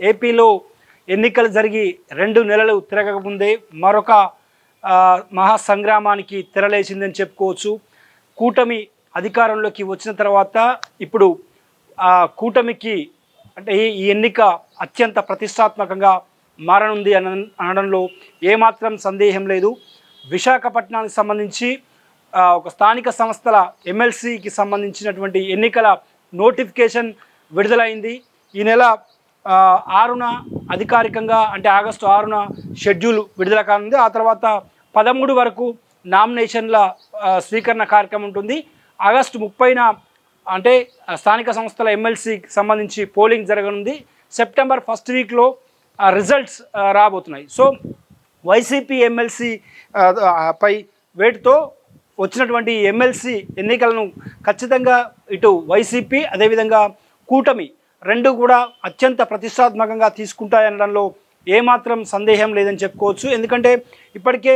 ఏపీలో ఎన్నికలు జరిగి రెండు నెలలు తిరగకముందే మరొక మహాసంగ్రామానికి తెరలేసిందని చెప్పుకోవచ్చు. కూటమి అధికారంలోకి వచ్చిన తర్వాత ఇప్పుడు ఆ కూటమికి అంటే ఈ ఎన్నిక అత్యంత ప్రతిష్టాత్మకంగా మారనుంది అన అనడంలో ఏమాత్రం సందేహం లేదు. విశాఖపట్నానికి సంబంధించి ఒక స్థానిక సంస్థల ఎమ్మెల్సీకి సంబంధించినటువంటి ఎన్నికల నోటిఫికేషన్ విడుదలైంది. ఈ నెల ఆరున అధికారికంగా అంటే ఆగస్టు ఆరున షెడ్యూల్ విడుదల కానుంది. ఆ తర్వాత పదమూడు వరకు నామినేషన్ల స్వీకరణ కార్యక్రమం ఉంటుంది. ఆగస్టు ముప్పైన అంటే స్థానిక సంస్థల ఎమ్మెల్సీకి సంబంధించి పోలింగ్ జరగనుంది. సెప్టెంబర్ ఫస్ట్ వీక్లో రిజల్ట్స్ రాబోతున్నాయి. సో వైసీపీ ఎమ్మెల్సీ పై వేటుతో వచ్చినటువంటి ఎమ్మెల్సీ ఎన్నికలను ఖచ్చితంగా ఇటు వైసీపీ అదేవిధంగా కూటమి రెండు కూడా అత్యంత ప్రతిష్టాత్మకంగా తీసుకుంటాయనడంలో ఏమాత్రం సందేహం లేదని చెప్పుకోవచ్చు. ఎందుకంటే ఇప్పటికే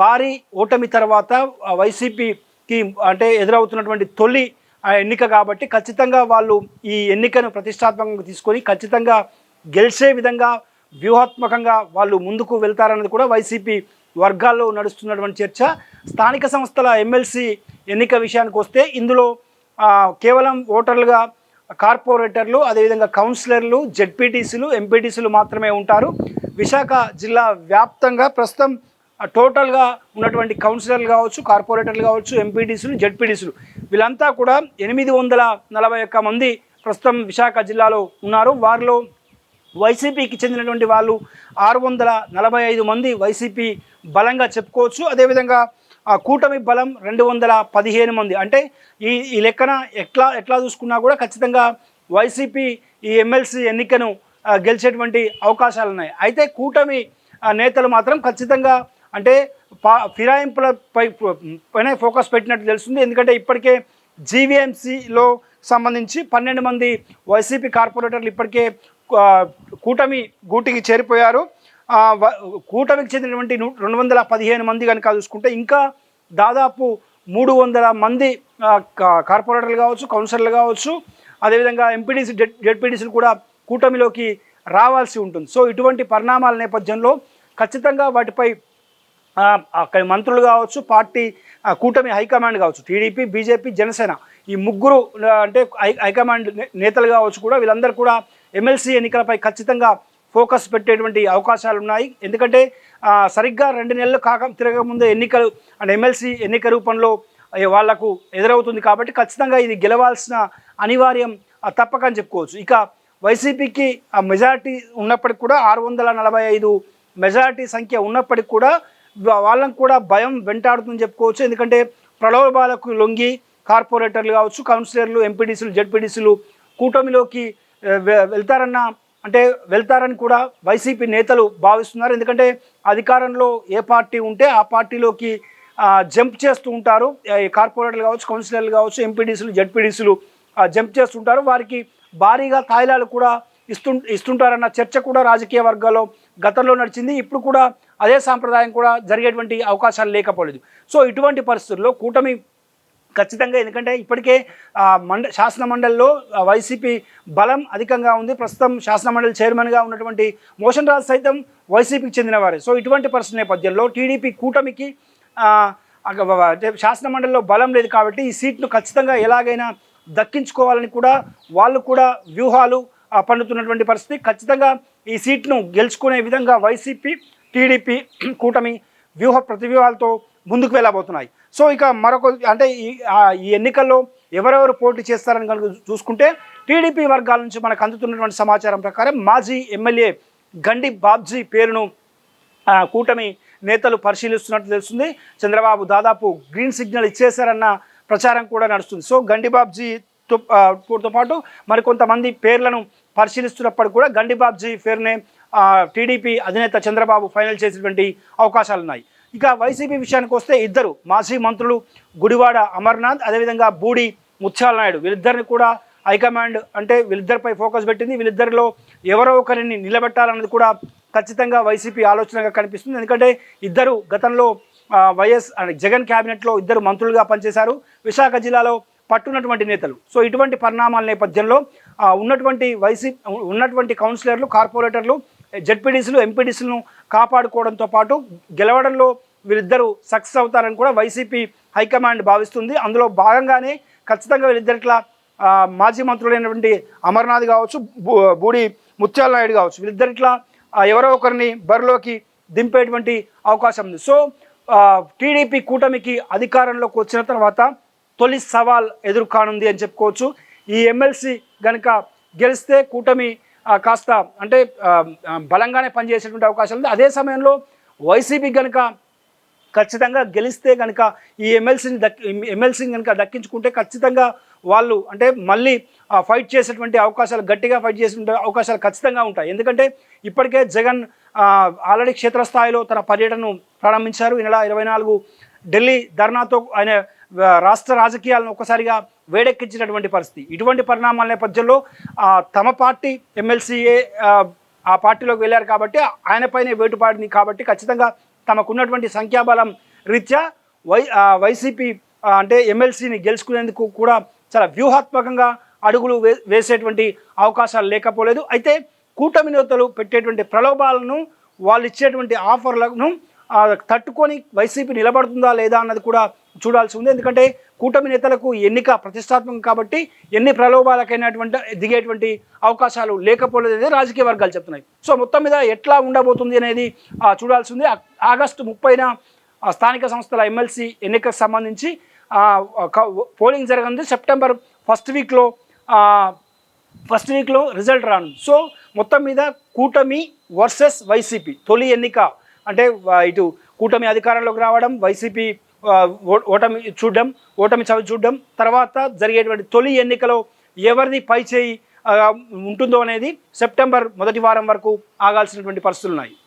భారీ ఓటమి తర్వాత వైసీపీకి అంటే ఎదురవుతున్నటువంటి తొలి ఆ ఎన్నిక కాబట్టి ఖచ్చితంగా వాళ్ళు ఈ ఎన్నికను ప్రతిష్టాత్మకంగా తీసుకొని ఖచ్చితంగా గెలిచే విధంగా వ్యూహాత్మకంగా వాళ్ళు ముందుకు వెళ్తారన్నది కూడా వైసీపీ వర్గాల్లో నడుస్తున్నటువంటి చర్చ. స్థానిక సంస్థల ఎమ్మెల్సీ ఎన్నిక విషయానికి వస్తే ఇందులో కేవలం ఓటర్లుగా కార్పొరేటర్లు అదేవిధంగా కౌన్సిలర్లు జెడ్పీటీసీలు ఎంపీటీసీలు మాత్రమే ఉంటారు. విశాఖ జిల్లా వ్యాప్తంగా ప్రస్తుతం టోటల్గా ఉన్నటువంటి కౌన్సిలర్లు కావచ్చు కార్పొరేటర్లు కావచ్చు ఎంపీటీసీలు జెడ్పీటీసీలు వీళ్ళంతా కూడా ఎనిమిది వందల నలభై ఒక్క మంది ప్రస్తుతం విశాఖ జిల్లాలో ఉన్నారు. వారిలో వైసీపీకి చెందినటువంటి వాళ్ళు ఆరు వందల నలభై ఐదు మంది వైసీపీ బలంగా చెప్పుకోవచ్చు. అదేవిధంగా ఆ కూటమి బలం రెండు వందల పదిహేను మంది. అంటే ఈ ఈ లెక్కన ఎట్లా ఎట్లా చూసుకున్నా కూడా ఖచ్చితంగా వైసీపీ ఈ ఎమ్మెల్సీ ఎన్నికను గెలిచేటువంటి అవకాశాలు ఉన్నాయి అయితే కూటమి నేతలు మాత్రం ఖచ్చితంగా అంటే పా ఫిరాయింపులపై పైన ఫోకస్ పెట్టినట్టు తెలుస్తుంది. ఎందుకంటే ఇప్పటికే జీవీఎంసీలో సంబంధించి పన్నెండు మంది వైసీపీ కార్పొరేటర్లు ఇప్పటికే కూటమి గూటికి చేరిపోయారు. కూటమికి చెందినటువంటి రెండు వందల పదిహేను మంది కనుక చూసుకుంటే ఇంకా దాదాపు మూడు వందల మంది కా- కార్పొరేటర్లు కావచ్చు కౌన్సిలర్లు కావచ్చు అదేవిధంగా ఎంపీడీసీ జెడ్ జెడ్పీడీసీలు కూడా కూటమిలోకి రావాల్సి ఉంటుంది. సో ఇటువంటి పరిణామాల నేపథ్యంలో ఖచ్చితంగా వాటిపై అక్కడ మంత్రులు కావచ్చు పార్టీ కూటమి హైకమాండ్ కావచ్చు టీడీపీ బీజేపీ జనసేన ఈ ముగ్గురు అంటే హై హైకమాండ్ నేతలు కావచ్చు కూడా వీళ్ళందరూ కూడా ఎమ్మెల్సీ ఎన్నికలపై ఖచ్చితంగా ఫోకస్ పెట్టేటువంటి అవకాశాలు ఉన్నాయి ఎందుకంటే సరిగ్గా రెండు నెలలు కాక తిరగకముందే ఎన్నికలు అండ్ ఎమ్మెల్సీ ఎన్నిక రూపంలో వాళ్ళకు ఎదురవుతుంది కాబట్టి ఖచ్చితంగా ఇది గెలవాల్సిన అనివార్యం తప్పకని చెప్పుకోవచ్చు. ఇక వైసీపీకి ఆ మెజారిటీ ఉన్నప్పటికి కూడా ఆరు వందల నలభై ఐదు మెజారిటీ సంఖ్య ఉన్నప్పటికి కూడా వాళ్ళకు కూడా భయం వెంటాడుతుందని చెప్పుకోవచ్చు. ఎందుకంటే ప్రలోభాలకు లొంగి కార్పొరేటర్లు కావచ్చు కౌన్సిలర్లు ఎంపీడీసీలు జడ్పీడీసీలు కూటమిలోకి వె- వెళ్తారన్న అంటే వెళ్తారని కూడా వైసీపీ నేతలు భావిస్తున్నారు. ఎందుకంటే అధికారంలో ఏ పార్టీ ఉంటే ఆ పార్టీలోకి జంప్ చేస్తూ ఉంటారు. కార్పొరేటర్లు కావచ్చు కౌన్సిలర్లు కావచ్చు ఎంపీడీసీలు జడ్పీడీసీలు జంప్ చేస్తుంటారు వారికి భారీగా తాయిలాలు కూడా ఇస్తు ఇస్తుంటారన్న చర్చ కూడా రాజకీయ వర్గాల్లో గతంలో నడిచింది. ఇప్పుడు కూడా అదే సాంప్రదాయం కూడా జరిగేటువంటి అవకాశాలు లేకపోలేదు. సో ఇటువంటి పరిస్థితుల్లో కూటమి ఖచ్చితంగా ఎందుకంటే ఇప్పటికే మండ శాసన మండలిలో వైసీపీ బలం అధికంగా ఉంది. ప్రస్తుతం శాసన మండలి చైర్మన్గా ఉన్నటువంటి మోషన్ రాజు సైతం వైసీపీకి చెందినవారే. సో ఇటువంటి పరిస్థితి నేపథ్యంలో టీడీపీ కూటమికి అంటే శాసన మండలిలో బలం లేదు కాబట్టి ఈ సీట్ను ఖచ్చితంగా ఎలాగైనా దక్కించుకోవాలని కూడా వాళ్ళు కూడా వ్యూహాలు పండుతున్నటువంటి పరిస్థితి. ఖచ్చితంగా ఈ సీట్ను గెలుచుకునే విధంగా వైసీపీ టీడీపీ కూటమి వ్యూహ ప్రతివ్యూహాలతో ముందుకు వెళ్ళబోతున్నాయి. సో ఇక మరొక అంటే ఈ ఈ ఎన్నికల్లో ఎవరెవరు పోటీ చేస్తారని కనుక చూసుకుంటే టీడీపీ వర్గాల నుంచి మనకు అందుతున్నటువంటి సమాచారం ప్రకారం మాజీ ఎమ్మెల్యే గండి బాబ్జీ పేరును కూటమి నేతలు పరిశీలిస్తున్నట్టు తెలుస్తుంది. చంద్రబాబు దాదాపు గ్రీన్ సిగ్నల్ ఇచ్చేశారన్న ప్రచారం కూడా నడుస్తుంది. సో గండిబాబ్జీతో బాబ్జీతో తో పాటు మరికొంతమంది పేర్లను పరిశీలిస్తున్నప్పుడు కూడా గండిబాబ్జీ పేరునే టీడీపీ అధినేత చంద్రబాబు ఫైనల్ చేసినటువంటి అవకాశాలు ఉన్నాయి ఇక వైసీపీ విషయానికి వస్తే ఇద్దరు మాజీ మంత్రులు గుడివాడ అమర్నాథ్ అదేవిధంగా బూడి ముత్యాల నాయుడు వీళ్ళిద్దరిని కూడా హైకమాండ్ అంటే వీళ్ళిద్దరిపై ఫోకస్ పెట్టింది. వీళ్ళిద్దరిలో ఎవరో ఒకరిని నిలబెట్టాలన్నది కూడా ఖచ్చితంగా వైసీపీ ఆలోచనగా కనిపిస్తుంది. ఎందుకంటే ఇద్దరు గతంలో వైఎస్ జగన్ క్యాబినెట్లో ఇద్దరు మంత్రులుగా పనిచేశారు. విశాఖ జిల్లాలో పట్టున్నటువంటి నేతలు. సో ఇటువంటి పరిణామాల నేపథ్యంలో ఉన్నటువంటి వైసీపీ ఉన్నటువంటి కౌన్సిలర్లు కార్పొరేటర్లు జడ్పీడీసీలు ఎంపీడీసీలను కాపాడుకోవడంతో పాటు గెలవడంలో వీరిద్దరూ సక్సెస్ అవుతారని కూడా వైసీపీ హైకమాండ్ భావిస్తుంది. అందులో భాగంగానే ఖచ్చితంగా వీళ్ళిద్దరిట్లా మాజీ మంత్రులైనటువంటి అమర్నాథ్ కావచ్చు బూ- బూడి ముత్యాల నాయుడు కావచ్చు వీళ్ళిద్దరిట్లా ఎవరో ఒకరిని బరిలోకి దింపేటువంటి అవకాశం ఉంది. సో టీడీపీ కూటమికి అధికారంలోకి వచ్చిన తర్వాత తొలి సవాల్ ఎదుర్కానుంది అని చెప్పుకోవచ్చు. ఈ ఎమ్మెల్సీ గనుక గెలిస్తే కూటమి కాస్త అంటే బలంగానే పనిచేసేటువంటి అవకాశం ఉంది. అదే సమయంలో వైసీపీ కనుక ఖచ్చితంగా గెలిస్తే కనుక ఈ ఎమ్మెల్సీని దక్ ఎమ్మెల్సీని కనుక దక్కించుకుంటే ఖచ్చితంగా వాళ్ళు అంటే మళ్ళీ ఫైట్ చేసేటువంటి అవకాశాలు గట్టిగా ఫైట్ చేసేటువంటి అవకాశాలు ఖచ్చితంగా ఉంటాయి. ఎందుకంటే ఇప్పటికే జగన్ ఆల్రెడీ క్షేత్రస్థాయిలో తన పర్యటనను ప్రారంభించారు. ఈ నెల ఇరవై నాలుగు ఢిల్లీ ధర్నాతో ఆయన రాష్ట్ర రాజకీయాలను ఒక్కసారిగా వేడెక్కించినటువంటి పరిస్థితి. ఇటువంటి పరిణామాల నేపథ్యంలో తమ పార్టీ ఎమ్మెల్సీఏ ఆ పార్టీలోకి వెళ్ళారు కాబట్టి ఆయనపైనే వేటుపాడింది కాబట్టి ఖచ్చితంగా తమకున్నటువంటి సంఖ్యాబలం రీత్యా వై వైసీపీ అంటే ఎమ్మెల్సీని గెలుచుకునేందుకు కూడా చాలా వ్యూహాత్మకంగా అడుగులు వే వేసేటువంటి అవకాశాలు లేకపోలేదు. అయితే కూటమి నేతలు పెట్టేటువంటి ప్రలోభాలను వాళ్ళు ఇచ్చేటువంటి ఆఫర్లను తట్టుకొని వైసీపీ నిలబడుతుందా లేదా అన్నది కూడా చూడాల్సి ఉంది. ఎందుకంటే కూటమి నేతలకు ఎన్నిక ప్రతిష్టాత్మకం కాబట్టి ఎన్ని ప్రలోభాలకైనటువంటి దిగేటువంటి అవకాశాలు లేకపోలేదు అనేది రాజకీయ వర్గాలు చెప్తున్నాయి. సో మొత్తం మీద ఎట్లా ఉండబోతుంది అనేది చూడాల్సి ఉంది. ఆగస్టు ముప్పైన స్థానిక సంస్థల ఎమ్మెల్సీ ఎన్నికకు సంబంధించి పోలింగ్ జరగనుంది. సెప్టెంబర్ ఫస్ట్ వీక్లో ఫస్ట్ వీక్లో రిజల్ట్ రాను సో మొత్తం మీద కూటమి వర్సెస్ వైసీపీ తొలి ఎన్నిక అంటే ఇటు కూటమి అధికారంలోకి రావడం వైసీపీ ఓటమి చూడడం ఓటమి చవి చూడడం తర్వాత జరిగేటువంటి తొలి ఎన్నికలో ఎవరిది పై చేయి ఉంటుందో అనేది సెప్టెంబర్ మొదటి వారం వరకు ఆగాల్సినటువంటి పరిస్థితులు ఉన్నాయి